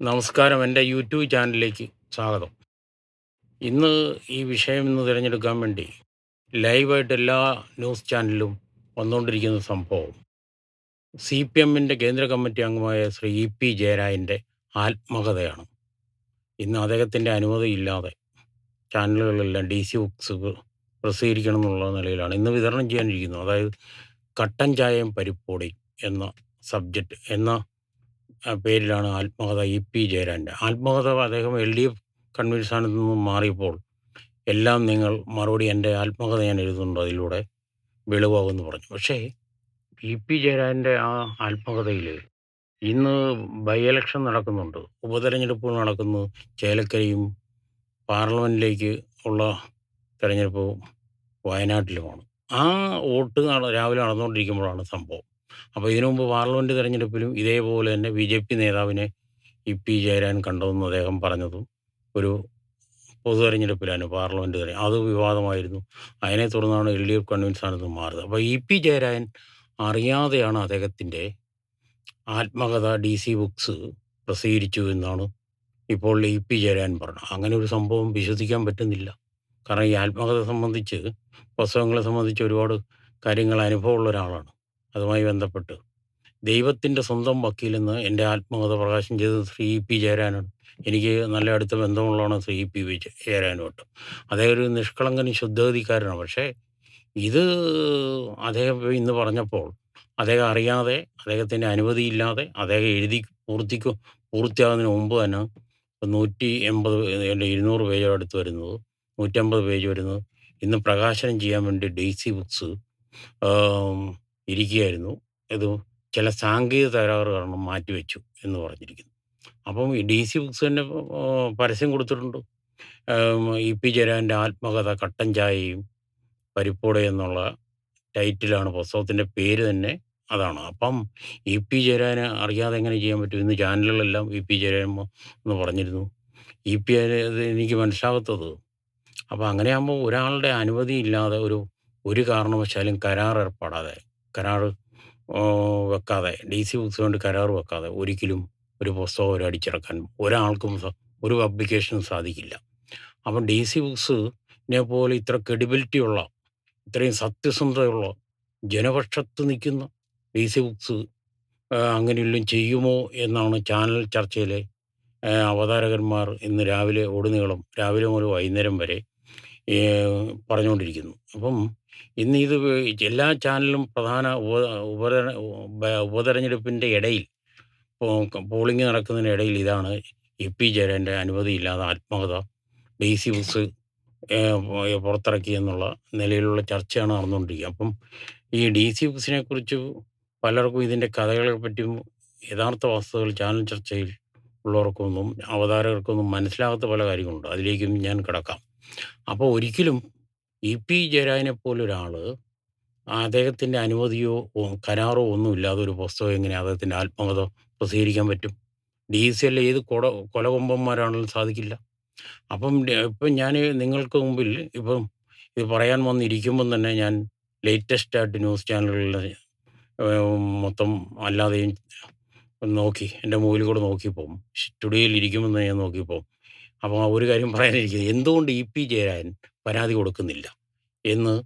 നമസ്കാരം. എന്റെ യൂട്യൂബ് ചാനലിലേക്ക് സ്വാഗതം. ഇന്ന് ഈ വിഷയം ഇന്ന് തിരഞ്ഞെടുക്കാൻ വേണ്ടി ലൈവായിട്ട് എല്ലാ ന്യൂസ് ചാനലിലും വന്നുകൊണ്ടിരിക്കുന്ന സംഭവം സി പി എമ്മിന്റെ കേന്ദ്ര കമ്മിറ്റി അംഗമായ ശ്രീ ഇ പി ജയരാജന്റെ ആത്മകഥയാണ്. ഇന്ന് അദ്ദേഹത്തിന്റെ അനുമതി ഇല്ലാതെ ചാനലുകളെല്ലാം ഡി സി ബുക്സ് പ്രസിദ്ധീകരിക്കണം എന്നുള്ള നിലയിലാണ് ഇന്ന് വിതരണം ചെയ്യാനിരിക്കുന്നത്. അതായത് കട്ടൻ ചായയും പരിപ്പോടി എന്ന സബ്ജക്റ്റ് എന്ന പേരിലാണ് ആത്മകഥ ഇ പി ജയരാജന്റെ. ആത്മകഥ അദ്ദേഹം എൽ ഡി എഫ് സ്ഥാനത്ത് നിന്നും മാറിയപ്പോൾ എല്ലാം നിങ്ങൾ മറുപടി എന്റെ ആത്മകഥ ഞാൻ എഴുതുന്നുണ്ട് അതിലൂടെ വെളിവാകുമെന്ന് പറഞ്ഞു. പക്ഷേ ഇ പി ജയരാജന്റെ ആ ആത്മകഥയിൽ ഇന്ന് ബൈ ഇലക്ഷൻ നടക്കുന്നുണ്ട്. ഉപതെരഞ്ഞെടുപ്പുകൾ നടക്കുന്നു. ചേലക്കരയും പാർലമെന്റിലേക്ക് ഉള്ള തെരഞ്ഞെടുപ്പ് വയനാട്ടിലുമാണ്. ആ വോട്ട് രാവിലെ നടന്നുകൊണ്ടിരിക്കുമ്പോഴാണ് സംഭവം. അപ്പോൾ ഇതിനു മുമ്പ് പാർലമെന്റ് തെരഞ്ഞെടുപ്പിലും ഇതേപോലെ തന്നെ ബി ജെ പി നേതാവിനെ ഇ പി ജയരാജൻ കണ്ടതെന്ന് അദ്ദേഹം പറഞ്ഞതും ഒരു പൊതു തെരഞ്ഞെടുപ്പിലാണ് പാർലമെന്റ് തെരഞ്ഞെടുപ്പ് അത് വിവാദമായിരുന്നു. അതിനെ തുടർന്നാണ് എൽ ഡി എഫ് കൺവീൻ ആണെന്ന് മാറുന്നത് അപ്പോൾ ഇ പി ജയരാജൻ അറിയാതെയാണ് അദ്ദേഹത്തിന്റെ ആത്മകഥ ഡി സി ബുക്സ് പ്രസിദ്ധീകരിച്ചു എന്നാണ് ഇപ്പോൾ ഇ പി ജയരാജൻ പറഞ്ഞത്. അങ്ങനെ ഒരു സംഭവം വിശ്വസിക്കാൻ പറ്റുന്നില്ല. കാരണം ഈ ആത്മകഥ സംബന്ധിച്ച് പുസ്തകങ്ങളെ സംബന്ധിച്ച് ഒരുപാട് കാര്യങ്ങൾ അനുഭവമുള്ള ഒരാളാണ്. അതുമായി ബന്ധപ്പെട്ട്. ദൈവത്തിന്റെ സ്വന്തം വക്കീലെന്ന് എന്റെ ആത്മകഥ പ്രകാശനം ചെയ്തത് ശ്രീ പി ജയരാജനാണ് എനിക്ക് നല്ല അടുത്ത ബന്ധമുള്ളതാണ് ശ്രീ പി വി ജയ- ജയരാജനുമായിട്ട് അദ്ദേഹം ഒരു നിഷ്കളങ്കനും ശുദ്ധഗതിക്കാരനാണ്. പക്ഷേ ഇത് അദ്ദേഹം ഇന്ന് പറഞ്ഞപ്പോൾ അദ്ദേഹം അറിയാതെ അദ്ദേഹത്തിന്റെ അനുമതിയില്ലാതെ അദ്ദേഹം എഴുതി പൂർത്തിക്കു പൂർത്തിയാകുന്നതിന് മുമ്പ് തന്നെ നൂറ്റി എൺപത് ഇരുന്നൂറ് പേജോ അടുത്ത് വരുന്നത് നൂറ്റമ്പത് പേജ് വരുന്നത്. ഇന്ന് പ്രകാശനം ചെയ്യാൻ വേണ്ടി ഡെയ്സി ബുക്സ് ഇരിക്കുകയായിരുന്നു. ഇത് ചില സാങ്കേതിക തകരാറ് കാരണം മാറ്റിവെച്ചു എന്ന് പറഞ്ഞിരിക്കുന്നു. അപ്പം ഡി സി ബുക്സ് തന്നെ പരസ്യം കൊടുത്തിട്ടുണ്ട്. ഇ പി ജയരാജന്റെ ആത്മകഥ കട്ടൻ ചായയും പരിപ്പോടെ എന്നുള്ള ടൈറ്റിലാണ് പുസ്തകത്തിന്റെ പേര് തന്നെ അതാണ്. അപ്പം ഇ പി ജയരാജന് അറിയാതെ എങ്ങനെ ചെയ്യാൻ പറ്റും? ഇന്ന് ചാനലുകളെല്ലാം ഇ പി ജയരാജൻ എന്ന് പറഞ്ഞിരുന്നു. ഇ പി എനിക്ക് മനസ്സിലാകാത്തത് അപ്പോൾ അങ്ങനെയാകുമ്പോൾ ഒരാളുടെ അനുമതി ഇല്ലാതെ ഒരു ഒരു കാരണവശാലും കരാർ ഏർപ്പെടാതെ കരാർ വെക്കാതെ ഡി സി ബുക്സ് കൊണ്ട് കരാർ വെക്കാതെ ഒരിക്കലും ഒരു പുസ്തകം ഒരു അടിച്ചിറക്കാൻ ഒരാൾക്കും ഒരു പബ്ലിക്കേഷനും സാധിക്കില്ല. അപ്പം ഡി സി ബുക്സിനെ പോലെ ഇത്ര ക്രെഡിബിലിറ്റി ഉള്ള ഇത്രയും സത്യസന്ധതയുള്ള ജനപക്ഷത്ത് നിൽക്കുന്ന ഡി സി ബുക്സ് അങ്ങനെയെല്ലാം ചെയ്യുമോ എന്നാണ് ചാനൽ ചർച്ചയിലെ അവതാരകന്മാർ ഇന്ന് രാവിലെ ഒടുനീളം രാവിലെ മുതൽ വൈകുന്നേരം വരെ പറഞ്ഞുകൊണ്ടിരിക്കുന്നു. അപ്പം ഇന്ന് ഇത് എല്ലാ ചാനലും പ്രധാന ഉപ ഉപ- ഉപതെരഞ്ഞെടുപ്പിന്റെ ഇടയിൽ പോളിംഗ് നടക്കുന്നതിനിടയിൽ ഇതാണ് എ പി ജയരാജന്റെ അനുമതിയില്ലാതെ ആത്മകഥ ഡി സി ബുക്സ് പുറത്തിറക്കി എന്നുള്ള നിലയിലുള്ള ചർച്ചയാണ് നടന്നുകൊണ്ടിരിക്കുക അപ്പം ഈ ഡി സി ബുക്സിനെ കുറിച്ച് പലർക്കും ഇതിന്റെ കഥകളെ പറ്റിയും യഥാർത്ഥ വസ്തുതകൾ ചാനൽ ചർച്ചയിൽ ഉള്ളവർക്കൊന്നും അവതാരകർക്കൊന്നും മനസ്സിലാകാത്ത പല കാര്യങ്ങളുണ്ട്. അതിലേക്കും ഞാൻ കിടക്കാം. അപ്പോൾ ഒരിക്കലും ഇ. പി. ജയരാജനെ പോലൊരാൾ അദ്ദേഹത്തിന്റെ അനുമതിയോ കരാറോ ഒന്നും ഇല്ലാതെ ഒരു പുസ്തകം എങ്ങനെ അദ്ദേഹത്തിന്റെ ആത്മകഥ പ്രസിദ്ധീകരിക്കാൻ പറ്റും? ഡി സി എൽ ഏത് കൊട കൊലകൊമ്പന്മാരാണെങ്കിലും സാധിക്കില്ല. അപ്പം ഇപ്പം ഞാൻ നിങ്ങൾക്ക് മുമ്പിൽ ഇപ്പം ഇത് പറയാൻ വന്നിരിക്കുമ്പം തന്നെ ഞാൻ ലേറ്റസ്റ്റ് ആയിട്ട് ന്യൂസ് ചാനലുകളിൽ മൊത്തം അല്ലാതെയും നോക്കി എന്റെ മൂവിൽ കൂടെ നോക്കിയപ്പോൾ സ്റ്റുഡിയോയിൽ ഇരിക്കുമെന്ന് ഞാൻ നോക്കിയപ്പോൾ അപ്പോൾ ഒരു കാര്യം പറയാനിരിക്കുന്നത് എന്തുകൊണ്ട് ഇ. പി. ജയരാജൻ പരാതി കൊടുക്കുന്നില്ല? എന്ന്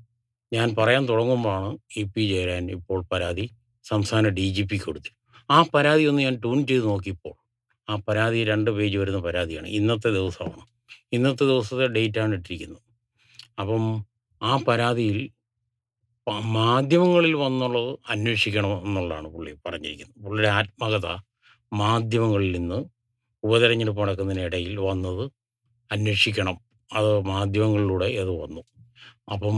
ഞാൻ പറയാൻ തുടങ്ങുമ്പോഴാണ് ഇ. പി. ജയരാജൻ ഇപ്പോൾ പരാതി സംസ്ഥാന ഡി. ജി. പിക്ക് കൊടുത്തു ആ പരാതി ഒന്ന് ഞാൻ ട്യൂൺ ചെയ്ത് നോക്കിയപ്പോൾ ആ പരാതി രണ്ട് പേജ് വരുന്ന പരാതിയാണ്. ഇന്നത്തെ ദിവസമാണ്. ഇന്നത്തെ ദിവസത്തെ ഡേറ്റാണ് ഇട്ടിരിക്കുന്നത്. അപ്പം ആ പരാതിയിൽ മാധ്യമങ്ങളിൽ വന്നുള്ളത് അന്വേഷിക്കണം എന്നുള്ളതാണ് പുള്ളി പറഞ്ഞിരിക്കുന്നത്. പുള്ളിയുടെ ആത്മകഥ മാധ്യമങ്ങളിൽ നിന്ന് ഉപതെരഞ്ഞെടുപ്പ് നടക്കുന്നതിനിടയിൽ വന്നത് അന്വേഷിക്കണം. അത് മാധ്യമങ്ങളിലൂടെ അത് വന്നു. അപ്പം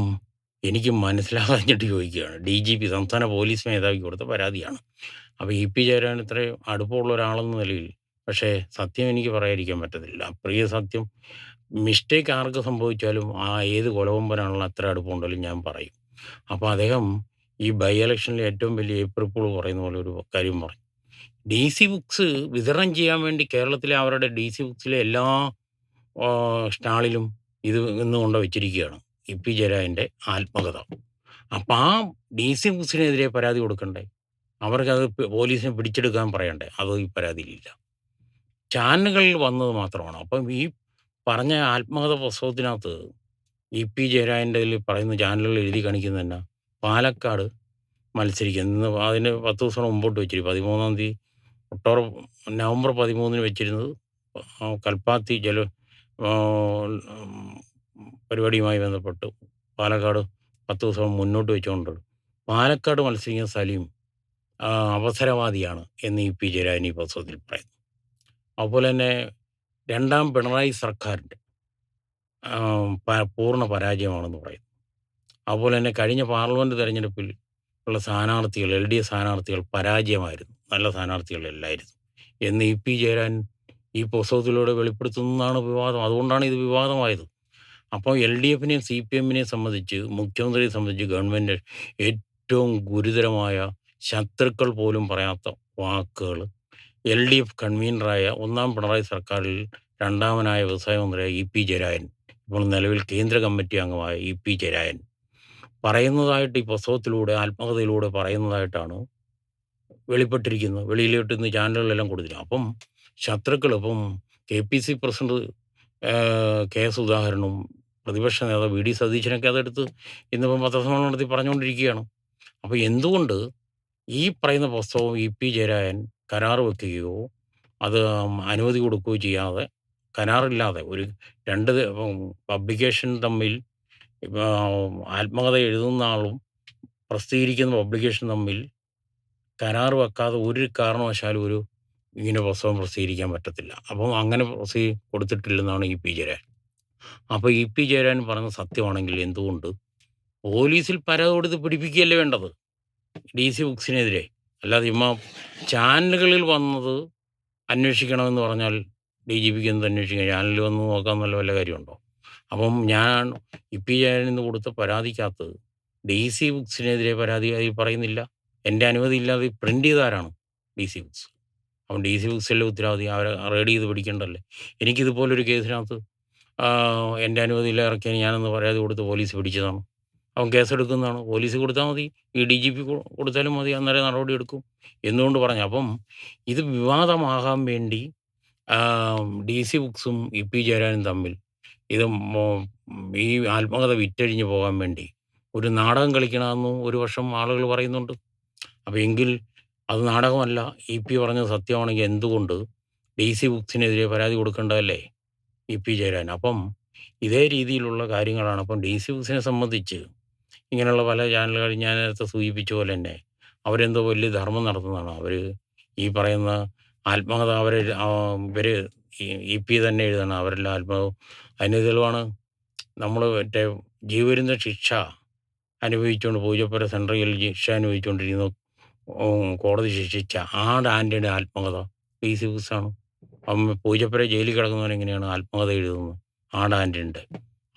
എനിക്ക് മനസ്സിലാകാഞ്ഞിട്ട് ചോദിക്കുകയാണ്. ഡി ജി പി സംസ്ഥാന പോലീസ് മേധാവിക്ക് കൊടുത്ത പരാതിയാണ്. അപ്പോൾ ഇ പി ജയരാൻ ഇത്രയും അടുപ്പമുള്ള ഒരാളെന്ന നിലയിൽ പക്ഷേ സത്യം എനിക്ക് പറയാതിരിക്കാൻ പറ്റത്തില്ല. പ്രിയ സത്യം മിസ്റ്റേക്ക് ആർക്ക് സംഭവിച്ചാലും ആ ഏത് കൊലവമ്പനാണല്ലോ അത്ര അടുപ്പമുണ്ടെങ്കിലും ഞാൻ പറയും. അപ്പോൾ അദ്ദേഹം ഈ ബൈ ഇലക്ഷനിൽ ഏറ്റവും വലിയ ഏപ്രിൽ പൂൾ പറയുന്ന പോലെ ഒരു കാര്യം പറഞ്ഞു. ഡി സി ബുക്സ് വിതരണം ചെയ്യാൻ വേണ്ടി കേരളത്തിലെ അവരുടെ ഡി സി ബുക്സിലെ എല്ലാ സ്റ്റാളിലും ഇത് ഇന്ന് കൊണ്ട് വെച്ചിരിക്കുകയാണ്. ഇ. പി. ജയരാജന്റെ ആത്മകഥ. അപ്പം ആ ഡി സി ബുക്സിനെതിരെ പരാതി കൊടുക്കണ്ടേ? അവർക്ക് അത് പോലീസിനെ പിടിച്ചെടുക്കാൻ പറയണ്ടേ? അത് ഈ പരാതിയിലില്ല. ചാനലുകളിൽ വന്നത് മാത്രമാണ്. അപ്പം ഈ പറഞ്ഞ ആത്മകഥ പുസ്തകത്തിനകത്ത് ഇ. പി. ജയരാജന്റെ പറയുന്ന ചാനലുകൾ എഴുതി കാണിക്കുന്നത് എന്നാ? പാലക്കാട് മത്സരിക്കുന്നു. അതിന് 10 ദിവസം മുമ്പോട്ട് വെച്ചിരിക്കും. 13-ാം തീയതി ഒക്ടോബർ നവംബർ 13-ന് വെച്ചിരുന്നത് കൽപ്പാത്തി ജല പരിപാടിയുമായി ബന്ധപ്പെട്ട് പാലക്കാട് 10 ദിവസം മുന്നോട്ട് വെച്ചുകൊണ്ട് പാലക്കാട് മത്സരിക്കുന്ന സലീം അവസരവാദിയാണ് എന്ന് ഇ പി ജയരാജൻ ഈ പുസ്തകത്തിൽ പറയുന്നു. അതുപോലെ തന്നെ രണ്ടാം പിണറായി സർക്കാരിന്റെ പൂർണ പരാജയമാണെന്ന് പറയുന്നു. അതുപോലെ തന്നെ കഴിഞ്ഞ പാർലമെന്റ് തെരഞ്ഞെടുപ്പിൽ ഉള്ള സ്ഥാനാർത്ഥികൾ എൽ ഡി എഫ് സ്ഥാനാർത്ഥികൾ പരാജയമായിരുന്നു. നല്ല സ്ഥാനാർത്ഥികളല്ലായിരുന്നു എന്ന് ഇ പി ജയരാജൻ ഈ പുസ്തകത്തിലൂടെ വെളിപ്പെടുത്തുന്നതാണ് വിവാദം. അതുകൊണ്ടാണ് ഇത് വിവാദമായത്. അപ്പോൾ എൽ ഡി എഫിനെയും സി പി എമ്മിനെയും സംബന്ധിച്ച് മുഖ്യമന്ത്രിയെ സംബന്ധിച്ച് ഗവൺമെന്റ് ഏറ്റവും ഗുരുതരമായ ശത്രുക്കൾ പോലും പറയാത്ത വാക്കുകൾ എൽ ഡി എഫ് കൺവീനറായ ഒന്നാം പിണറായി സർക്കാരിൽ രണ്ടാമനായ വ്യവസായ മന്ത്രിയായ ഇ പി ജയരായൻ ഇപ്പോൾ നിലവിൽ കേന്ദ്ര കമ്മിറ്റി അംഗമായ ഇ പി ജയരായൻ പറയുന്നതായിട്ട് ഈ പുസ്തകത്തിലൂടെ ആത്മകഥയിലൂടെ പറയുന്നതായിട്ടാണ് വെളിപ്പെട്ടിരിക്കുന്നത്. വെളിയിലോട്ട് ഇന്ന് ചാനലുകളെല്ലാം കൊടുത്തിരിക്കുന്നത്. അപ്പം ശത്രുക്കൾ ഇപ്പം K P C president K സുധാകരനും പ്രതിപക്ഷ നേതാവ് വി ഡി സതീശനൊക്കെ അതെടുത്ത് ഇന്നിപ്പം പത്രസമ്മേളനം നടത്തി പറഞ്ഞുകൊണ്ടിരിക്കുകയാണ്. അപ്പോൾ എന്തുകൊണ്ട് ഈ പറയുന്ന പുസ്തകം ഇ പി ജയരാജൻ കരാർ വെക്കുകയോ അത് അനുമതി കൊടുക്കുകയോ ചെയ്യാതെ കരാറില്ലാതെ ഒരു രണ്ട് പബ്ലിക്കേഷൻ തമ്മിൽ ആത്മകഥ എഴുതുന്ന ആളും പ്രസിദ്ധീകരിക്കുന്ന പബ്ലിക്കേഷൻ തമ്മിൽ കരാർ വെക്കാതെ ഒരു കാരണവശാലും ഒരു ഇങ്ങനെ പുസ്തകം പ്രസിദ്ധീകരിക്കാൻ പറ്റത്തില്ല. അപ്പം അങ്ങനെ പ്രസിദ്ധീ കൊടുത്തിട്ടില്ലെന്നാണ് ഇ പി ജയരാജൻ. അപ്പോൾ ഇ പി ജയരാജൻ പറഞ്ഞ സത്യമാണെങ്കിൽ എന്തുകൊണ്ട് പോലീസിൽ പരാതി കൊടുത്ത് പിടിപ്പിക്കുകയല്ലേ വേണ്ടത്? ഡി സി ബുക്സിനെതിരെ. അല്ലാതെ ഇമ്മ ചാനലുകളിൽ വന്നത് അന്വേഷിക്കണമെന്ന് പറഞ്ഞാൽ ഡി ജി പിക്ക് എന്ത് അന്വേഷിക്കാം? ചാനലിൽ വന്ന് നോക്കാൻ നല്ല വല്ല കാര്യമുണ്ടോ? അപ്പം ഞാൻ ഇ പി ജയരാജൻ ഇന്ന് കൊടുത്ത പരാതിക്കകത്ത് ഡി സി ബുക്സിനെതിരെ പരാതി പറയുന്നില്ല. എന്റെ അനുമതി ഇല്ലാതെ പ്രിന്റ് ചെയ്താരാണ്? D C Books. അവൻ ഡി സി ബുക്സിലെ ഉത്തരവാദി. അവരെ റെഡി ചെയ്ത് പിടിക്കേണ്ടല്ലേ എനിക്കിതുപോലൊരു കേസിനകത്ത് എന്റെ ഇല്ല ഇറക്കിയാൽ ഞാനെന്ന് പറയാതെ കൊടുത്ത് പോലീസ് പിടിച്ചതാണ്. അവൻ കേസെടുക്കുന്നതാണ്. പോലീസ് കൊടുത്താൽ മതി. ഈ ഡി ജി പി കൊടുത്താലും മതി. അന്നേരം നടപടി എടുക്കും എന്നുകൊണ്ട് പറഞ്ഞു. അപ്പം ഇത് വിവാദമാകാൻ വേണ്ടി ഡി സി ബുക്സും ഇ പി ജയരാജനും തമ്മിൽ ഇത് ഈ ആത്മകഥ വിറ്റഴിഞ്ഞ് പോകാൻ വേണ്ടി ഒരു നാടകം കളിക്കണമെന്നും ഒരു വർഷം ആളുകൾ പറയുന്നുണ്ട്. അപ്പോൾ എങ്കിൽ അത് നാടകമല്ല. ഇ പി പറഞ്ഞത് സത്യമാണെങ്കിൽ എന്തുകൊണ്ട് ഡി സി ബുക്സിനെതിരെ പരാതി കൊടുക്കേണ്ടതല്ലേ ഇ പി ജയരാജൻ? അപ്പം ഇതേ രീതിയിലുള്ള കാര്യങ്ങളാണ്. അപ്പം ഡി സി ബുക്സിനെ സംബന്ധിച്ച് ഇങ്ങനെയുള്ള പല ചാനലുകൾ ഞാൻ നേരത്തെ സൂചിപ്പിച്ച പോലെ തന്നെ അവരെന്തോ വലിയ ധർമ്മം നടത്തുന്നതാണ്. അവർ ഈ പറയുന്ന ആത്മകഥ അവർ ഇവർ ഇ പി തന്നെ എഴുതണം. അവരെല്ലാം ആത്മകഥ അതിന് തെളിവാണ് നമ്മൾ മറ്റേ ജീവരുന്ന ശിക്ഷ അനുഭവിച്ചുകൊണ്ട് പൂജപ്പുര സെൻട്രൽ ശിക്ഷ അനുഭവിച്ചുകൊണ്ടിരിക്കുന്ന കോടതി ശിക്ഷിച്ച ആട് ആന്റണിയുടെ ആത്മകഥ പി സി ബുസാണ് അപ്പം പൂജപ്പുര ജയിലിൽ കിടക്കുന്നവൻ എങ്ങനെയാണ് ആത്മകഥ എഴുതുന്നത്? ആട് ആന്റണിയുടെ.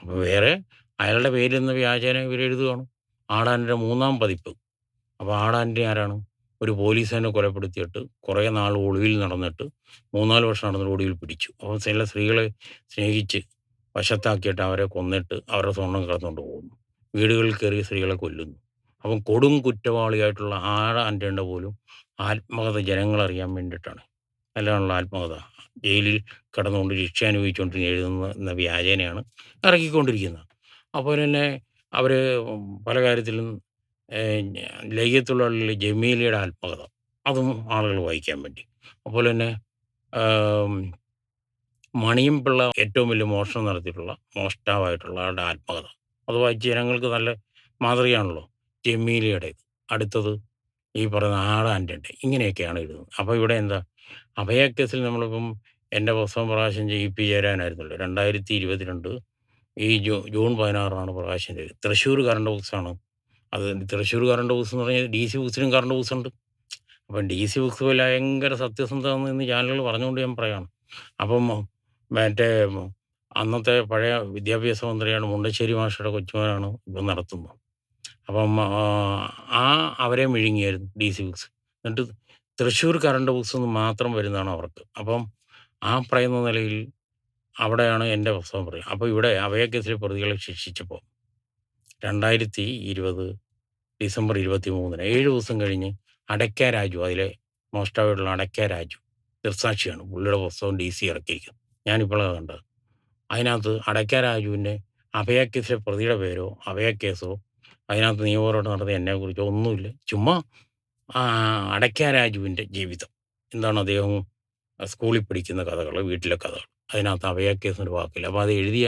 അപ്പോൾ വേറെ അയാളുടെ പേരിൽ നിന്ന് വ്യാജേന ഇവരെഴുതുകയാണ്. ആട് ആന്റണിയുടെ മൂന്നാം പതിപ്പ്. അപ്പോൾ ആടാന്റെ ആന്റണി ആരാണ്? ഒരു പോലീസിനെ കൊലപ്പെടുത്തിയിട്ട് കുറേ നാൾ ഒളിവിൽ നടന്നിട്ട് 3, 4 വർഷം നടന്നിട്ട് ഒടുവിൽ പിടിച്ചു. അപ്പോൾ ചില സ്ത്രീകളെ സ്നേഹിച്ച് വശത്താക്കിയിട്ട് അവരെ കൊന്നിട്ട് അവരുടെ സ്വർണം കിടന്നുകൊണ്ട് പോകുന്നു. വീടുകളിൽ കയറി സ്ത്രീകളെ കൊല്ലുന്നു. അപ്പം കൊടും കുറ്റവാളിയായിട്ടുള്ള ആഴ ആന്റണിയുടെ പോലും ആത്മകഥ ജനങ്ങളറിയാൻ വേണ്ടിയിട്ടാണ്. നല്ലതാണല്ലോ ആത്മകഥ. ജയിലിൽ കിടന്നുകൊണ്ട് ശിക്ഷ അനുഭവിച്ചുകൊണ്ട് എഴുതുന്ന വ്യാജേനയാണ് ഇറക്കിക്കൊണ്ടിരിക്കുന്നത്. അപ്പോൾ തന്നെ അവർ പല കാര്യത്തിലും ഏഹ് ലൈംഗികത്തൊഴിലാളികളിലെ ജമീലയുടെ ആത്മകഥ അതും ആളുകൾ വായിക്കാൻ വേണ്ടി. അതുപോലെ തന്നെ മണിയം പിള്ള ഏറ്റവും വലിയ മോഷണം നടത്തിയിട്ടുള്ള മോഷ്ടാവായിട്ടുള്ള ആളുടെ ആത്മകഥ. അത് വായിച്ച് ജനങ്ങൾക്ക് നല്ല മാതൃകയാണല്ലോ. ജമീലയുടേത്. അടുത്തത് ഈ പറയുന്ന ആടാന്റെ. ഇങ്ങനെയൊക്കെയാണ് എഴുതുന്നത്. അപ്പോൾ ഇവിടെ എന്താ അഭയക്കേസിൽ കേസിൽ നമ്മളിപ്പം എന്റെ പുസ്തകം പ്രകാശനം ചെയ്ത പി ജയരാനായിരുന്നല്ലോ ജയരാജനായിരുന്നല്ലോ. 2022 ഈ ജൂ ജൂൺ 16നാണ് പ്രകാശനം ചെയ്തത്. തൃശ്ശൂർ കറണ്ട് ബുക്സാണ്. അത് തൃശ്ശൂർ കറണ്ട് ബുക്സ് എന്ന് പറഞ്ഞാൽ ഡി സി ബുക്സിനും കറണ്ട് ബുക്സ് ഉണ്ട് അപ്പം ഡി സി ബുക്സ് ഭയങ്കര സത്യസന്ധമെന്ന് ഇന്ന് ചാനലുകൾ പറഞ്ഞുകൊണ്ട് ഞാൻ പറയുകയാണ്. അപ്പം മറ്റേ അന്നത്തെ പഴയ വിദ്യാഭ്യാസ മന്ത്രിയാണ് മുണ്ടശ്ശേരി മാഷയുടെ കൊച്ചുമകനാണ് ഇപ്പം നടത്തുന്നത്. അപ്പം ആ അവരെ വിഴുങ്ങിയായിരുന്നു ഡി സി ബുക്സ്. എന്നിട്ട് തൃശ്ശൂർ കറണ്ട് ബുക്സ് എന്ന് മാത്രം വരുന്നതാണ് അവർക്ക്. അപ്പം ആ പറയുന്ന നിലയിൽ അവിടെയാണ് എന്റെ പുസ്തകം പറയുക. അപ്പോൾ ഇവിടെ അഭയ കേസിലെ പ്രതികളെ ശിക്ഷിച്ചപ്പോൾ 2020 ഡിസംബർ ഇരുപത്തി മൂന്നിന് ഏഴ് ദിവസം കഴിഞ്ഞ് അടയ്ക്ക രാജു അതിലെ മോഷ്ടാവായിട്ടുള്ള അടയ്ക്ക രാജു ദൃസാക്ഷിയാണ് പുള്ളിയുടെ പുസ്തകം ഡി സി ഇറക്കിയിരിക്കുന്നത് ഞാനിപ്പോഴാണ് കണ്ടത് അതിനകത്ത് അടയ്ക്ക രാജുവിന്റെ അഭയക്കേസിലെ പ്രതിയുടെ പേരോ അഭയക്കേസോ അതിനകത്ത് നിയമപോരാട്ടം നടത്തിയ എന്നെക്കുറിച്ചോ ഒന്നുമില്ല. ചുമ്മാ അടയ്ക്കാരാജുവിന്റെ അടയ്ക്ക രാജുവിന്റെ ജീവിതം. എന്താണ് അദ്ദേഹം സ്കൂളിൽ പഠിക്കുന്ന കഥകൾ വീട്ടിലെ കഥകൾ. അതിനകത്ത് അഭയക്കേസിന് ഒരു വാക്കില്ല. അപ്പോൾ അത് എഴുതിയ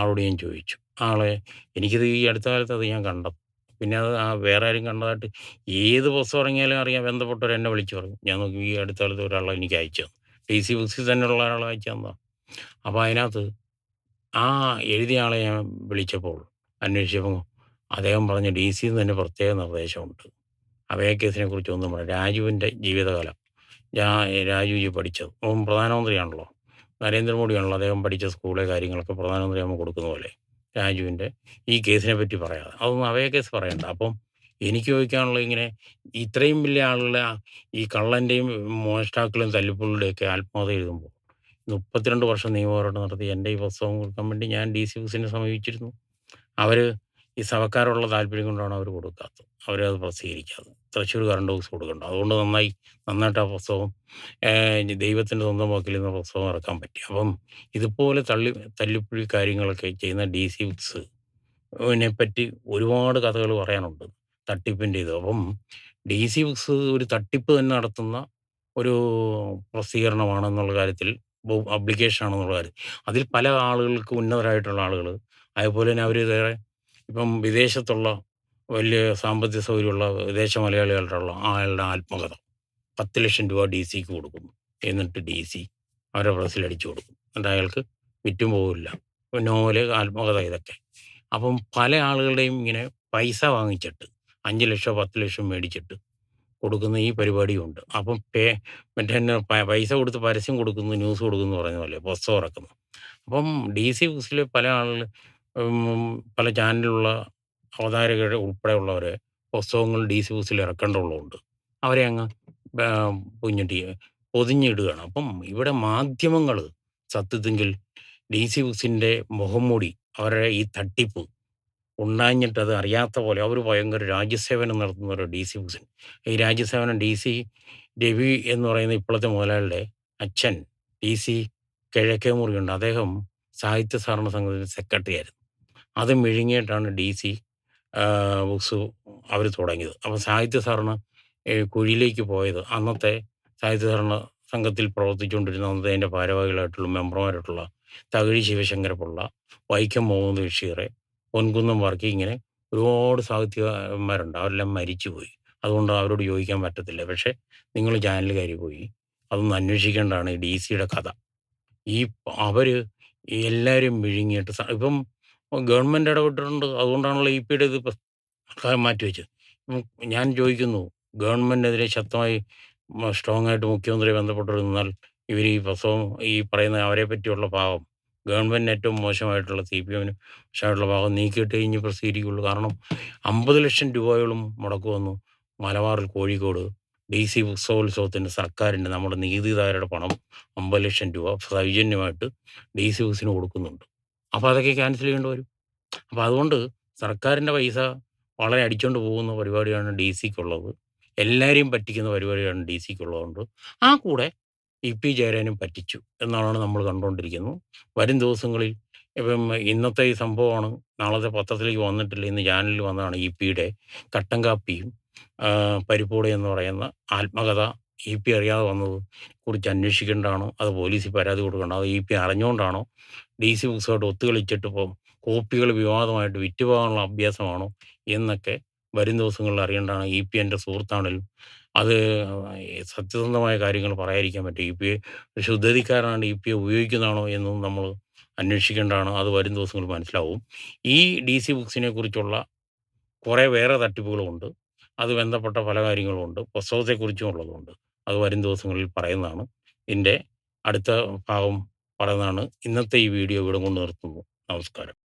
ആളോട് ഞാൻ ചോദിച്ചു. ആളെ എനിക്കിത് ഈ അടുത്ത കാലത്ത് അത് ഞാൻ കണ്ടത്. പിന്നെ അത് ആ വേറെ ആരും കണ്ടതായിട്ട് ഏത് പുസ്തകം ഇറങ്ങിയാലും അറിയാം ബന്ധപ്പെട്ടവർ എന്നെ വിളിച്ചു പറഞ്ഞു ഞാൻ നോക്കി ഈ അടുത്ത കാലത്ത് ഒരാളെ എനിക്ക് അയച്ചു തന്നു. ടി സി ബുക്സിൽ തന്നെയുള്ള ഒരാളെ അയച്ചു തന്നതാണ്. അപ്പോൾ അതിനകത്ത് ആ എഴുതിയ ആളെ ഞാൻ വിളിച്ചപ്പോൾ അന്വേഷിച്ചപ്പോൾ അദ്ദേഹം പറഞ്ഞ ഡി സിന്ന് തന്നെ പ്രത്യേക നിർദ്ദേശമുണ്ട്. കുറിച്ച് ഒന്നും പറയാം രാജുവിന്റെ ജീവിതകാലം. രാജുജി പഠിച്ചത്. പ്രധാനമന്ത്രിയാണല്ലോ. നരേന്ദ്രമോദിയാണല്ലോ അദ്ദേഹം പഠിച്ച സ്കൂളിലെ കാര്യങ്ങളൊക്കെ പ്രധാനമന്ത്രി ആകുമ്പോൾ കൊടുക്കുന്ന പോലെ രാജുവിന്റെ ഈ കേസിനെ പറ്റി പറയാതെ. അതൊന്നും അവയ കേസ് പറയണ്ട. അപ്പം എനിക്ക് ചോദിക്കാനുള്ള ഇങ്ങനെ ഇത്രയും വലിയ ആളുകളെ ഈ കള്ളന്റെയും മോഷ്ടാക്കളും തല്ലിപ്പുള്ളിയുടെയൊക്കെ ആത്മഹത്യ എഴുതുമ്പോൾ മുപ്പത്തിരണ്ട് വർഷം നിയമപോരാട്ടം നടത്തി എന്റെ ഈ പുസ്തകം കൊടുക്കാൻ വേണ്ടി ഞാൻ ഡി സി ബുക്സിനെ സമീപിച്ചിരുന്നു. അവർ ഈ സഭക്കാരുള്ള താല്പര്യം കൊണ്ടാണ് അവർ കൊടുക്കാത്തത്. അവരത് പ്രസിദ്ധീകരിക്കാത്തത്. തൃശ്ശൂർ കറണ്ട് ഹൗസ് കൊടുക്കണ്ട. അതുകൊണ്ട് നന്നായി നന്നായിട്ട് ആ പുസ്തകം ദൈവത്തിന്റെ സ്വന്തം വാക്കിൽ നിന്ന് പുസ്തകം ഇറക്കാൻ പറ്റി. അപ്പം ഇതുപോലെ തള്ളി തല്ലിപ്പൊഴി കാര്യങ്ങളൊക്കെ ചെയ്യുന്ന ഡി സി ബുക്സ് പറ്റി ഒരുപാട് കഥകൾ പറയാനുണ്ട്. തട്ടിപ്പിന്റെ ഇത്. അപ്പം ഡി സി ബുക്സ് ഒരു തട്ടിപ്പ് തന്നെ നടത്തുന്ന ഒരു പ്രസിദ്ധീകരണമാണെന്നുള്ള കാര്യത്തിൽ അപ്ലിക്കേഷൻ ആണെന്നുള്ള കാര്യം അതിൽ പല ആളുകൾക്ക് ഉന്നതരായിട്ടുള്ള ആളുകൾ അതുപോലെ തന്നെ അവർ ഇപ്പം വിദേശത്തുള്ള വലിയ സാമ്പത്തിക സൗകര്യമുള്ള വിദേശ മലയാളികളുടെ ആളുടെ ആത്മകഥ. പത്ത് ലക്ഷം രൂപ ഡി സിക്ക് കൊടുക്കുന്നു എന്നിട്ട് ഡി സി അവരുടെ പ്രസിൽ അടിച്ചു കൊടുക്കും. എന്നിട്ട് അയാൾക്ക് വിറ്റും പോകില്ല നോവൽ ആത്മകഥ ഇതൊക്കെ. അപ്പം പല ആളുകളുടെയും ഇങ്ങനെ പൈസ വാങ്ങിച്ചിട്ട് അഞ്ച് ലക്ഷം പത്ത് ലക്ഷം മേടിച്ചിട്ട് കൊടുക്കുന്ന ഈ പരിപാടിയുണ്ട്. അപ്പം പേ മറ്റേ പൈസ കൊടുത്ത് പരസ്യം കൊടുക്കുന്നു ന്യൂസ് കൊടുക്കുന്നു പറഞ്ഞ പോലെ പുസ്തകം ഇറക്കുന്നു. അപ്പം ഡി സി ബുക്സിൽ പല ആളുകൾ പല ചാനലിലുള്ള അവതാരകർ ഉൾപ്പെടെയുള്ളവർ പുസ്തകങ്ങൾ ഡി സി ബുക്സിൽ ഇറക്കേണ്ടതുള്ളതുകൊണ്ട് അവരെ അങ്ങ് പൊഞ്ഞിട്ട് പൊതിഞ്ഞിടുകയാണ്. അപ്പം ഇവിടെ മാധ്യമങ്ങൾ സത്യത്തെങ്കിൽ ഡി സി ബുക്സിന്റെ മുഖംമൂടി അവരുടെ ഈ തട്ടിപ്പ് ഉണ്ടാഞ്ഞിട്ട് അത് അറിയാത്ത പോലെ അവർ ഭയങ്കര രാജ്യസേവനം നടത്തുന്നവരോ ഡി സി ബുക്സിൻ ഈ രാജ്യസേവനം ഡി സി രവി എന്ന് പറയുന്ന ഇപ്പോഴത്തെ മുതലാളിയുടെ അച്ഛൻ ഡി സി കിഴക്കേ മുറിയുണ്ട് അദ്ദേഹം സാഹിത്യ സഹകരണ സംഘത്തിന്റെ സെക്രട്ടറി ആയിരുന്നു. അത് മിഴുങ്ങിയിട്ടാണ് ഡി സി ബുക്സ് അവർ തുടങ്ങിയത്. അപ്പോൾ സാഹിത്യ സഹകരണ കുഴിയിലേക്ക് പോയത്. അന്നത്തെ സാഹിത്യ സഹകരണ സംഘത്തിൽ പ്രവർത്തിച്ചുകൊണ്ടിരുന്ന അന്നത്തെ അതിന്റെ ഭാരവാഹികളായിട്ടുള്ള മെമ്പർമാരായിട്ടുള്ള തകഴി ശിവശങ്കരപിള്ള വൈക്കം മുഹമ്മദ് ബഷീറെ പൊൻകുന്നം വർക്കി ഇങ്ങനെ ഒരുപാട് സാഹിത്യകാരന്മാരുണ്ട്. അവരെല്ലാം മരിച്ചുപോയി. അതുകൊണ്ട് അവരോട് ചോദിക്കാൻ പറ്റത്തില്ല. പക്ഷേ നിങ്ങൾ ചാനലുകാർ പോയി അതൊന്ന് അന്വേഷിക്കേണ്ടതാണ് ഈ ഡി സിയുടെ കഥ. ഈ അവർ എല്ലാവരും വിഴുങ്ങിയിട്ട് ഇപ്പം ഗവൺമെന്റ് ഇടപെട്ടിട്ടുണ്ട്. അതുകൊണ്ടാണല്ലോ ഇ പിയുടെ ഇത് മാറ്റിവെച്ചത് ഞാൻ ചോദിക്കുന്നു ഗവൺമെന്റിനെതിരെ ശക്തമായി സ്ട്രോങ് ആയിട്ട് മുഖ്യമന്ത്രി ബന്ധപ്പെട്ട് നിന്നാൽ ഇവർ ഈ പ്രസവം ഈ പറയുന്ന അവരെ പറ്റിയുള്ള ഭാഗം ഗവൺമെന്റിന് ഏറ്റവും മോശമായിട്ടുള്ള സി പി എമ്മിന് മോശമായിട്ടുള്ള ഭാഗം നീക്കിയിട്ട് കഴിഞ്ഞ് പ്രസിദ്ധീകരിക്കുള്ളൂ കാരണം അമ്പത് ലക്ഷം രൂപയോളം മുടക്ക് വന്നു മലബാറിൽ കോഴിക്കോട് ഡി സി ഉത്സവോത്സവത്തിന് സർക്കാരിന്റെ നമ്മുടെ നികുതിദാരുടെ പണം അമ്പത് ലക്ഷം രൂപ സൗജന്യമായിട്ട് ഡി സി ബുക്സിന് കൊടുക്കുന്നുണ്ട്. അപ്പോൾ അതൊക്കെ ക്യാൻസൽ ചെയ്യേണ്ടി വരും. അപ്പോൾ അതുകൊണ്ട് സർക്കാരിന്റെ പൈസ വളരെ അടിച്ചുകൊണ്ട് പോകുന്ന പരിപാടിയാണ് ഡി സിക്കുള്ളത്. എല്ലാവരെയും പറ്റിക്കുന്ന പരിപാടിയാണ് ഡി സിക്കുള്ളതുകൊണ്ട് ആ കൂടെ ഇ പി ജയരാജനും പറ്റിച്ചു എന്നാണ് നമ്മൾ കണ്ടുകൊണ്ടിരിക്കുന്നത് വരും ദിവസങ്ങളിൽ ഇപ്പം ഇന്നത്തെ ഈ സംഭവമാണ്. നാളത്തെ പത്രത്തിലേക്ക് വന്നിട്ടില്ല. ഇന്ന് ചാനലിൽ വന്നതാണ് ഇ പിയുടെ കട്ടൻ കാപ്പിയും ആ, എന്ന് പറയുന്ന ആത്മകഥ ഇ പി അറിയാതെ വന്നത് കുറിച്ച് അന്വേഷിക്കേണ്ടതാണ്. അത് പോലീസിൽ പരാതി കൊടുക്കേണ്ടത് അത് ഇ പി അറിഞ്ഞുകൊണ്ടാണോ ഡി സി ബുക്സുമായിട്ട് ഒത്തുകളിച്ചിട്ട് ഇപ്പം കോപ്പികൾ വിവാദമായിട്ട് വിറ്റുപോകാനുള്ള അഭ്യാസമാണോ എന്നൊക്കെ വരും ദിവസങ്ങളിൽ അറിയേണ്ടതാണ് ഇ പി എന്റെ സുഹൃത്താണെങ്കിലും അത് സത്യസന്ധമായ കാര്യങ്ങൾ പറയാതിരിക്കാൻ പറ്റും. ഇ പി ഒരു ശുദ്ധതിക്കാരനാണ് ഇ പി ഉപയോഗിക്കുന്നതാണോ എന്നും നമ്മൾ അന്വേഷിക്കേണ്ടതാണ്. അത് വരും ദിവസങ്ങളിൽ മനസ്സിലാവും. ഈ ഡി സി ബുക്സിനെ കുറിച്ചുള്ള കുറേ വേറെ തട്ടിപ്പുകളുമുണ്ട്. അത് ബന്ധപ്പെട്ട പല കാര്യങ്ങളുമുണ്ട്. പുസ്തകത്തെക്കുറിച്ചും ഉള്ളതുണ്ട് അത് വരും ദിവസങ്ങളിൽ പറയുന്നതാണ്. ഇതിന്റെ അടുത്ത ഭാഗം പറയുന്നതാണ് ഇന്നത്തെ ഈ വീഡിയോ ഇവിടെ കൊണ്ട് നിർത്തുന്നു നമസ്കാരം.